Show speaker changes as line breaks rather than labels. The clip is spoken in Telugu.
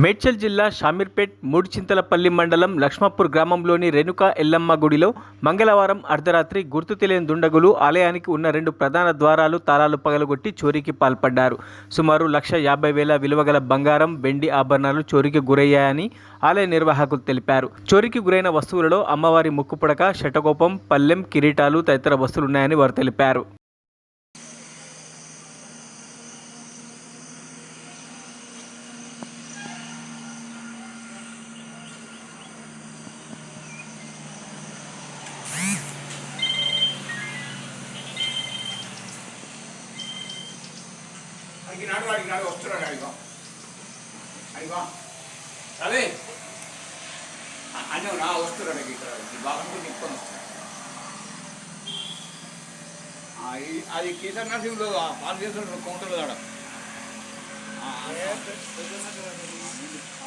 మేడ్చల్ జిల్లా షామీర్పేట్ మూడుచింతలపల్లి మండలం లక్ష్మపూర్ గ్రామంలోని రేణుకా ఎల్లమ్మ గుడిలో మంగళవారం అర్ధరాత్రి గుర్తు తెలియని దుండగులు ఆలయానికి ఉన్న రెండు ప్రధాన ద్వారాలు తాళాలు పగలగొట్టి చోరీకి పాల్పడ్డారు. సుమారు లక్ష యాభై వేల విలువగల బంగారం వెండి ఆభరణాలు చోరీకి గురయ్యాయని ఆలయ నిర్వాహకులు తెలిపారు. చోరీకి గురైన వస్తువులలో అమ్మవారి ముక్కుపుడక శటకోపం పల్లెం కిరీటాలు తదితర వస్తువులున్నాయని వారు తెలిపారు.
అడిగినాడు అడిగినాడు వస్తున్నాడు అడిగో అడిగో అదే అన్న నా వస్తున్నాడు ఇక్కడ బాబు నిప్పుకొని వస్తున్నాడు అది నరసింహుడు ఆ పాలు చేస్తున్నాడు కౌంటర్లో దాడ ఆ, ఆ, ఆ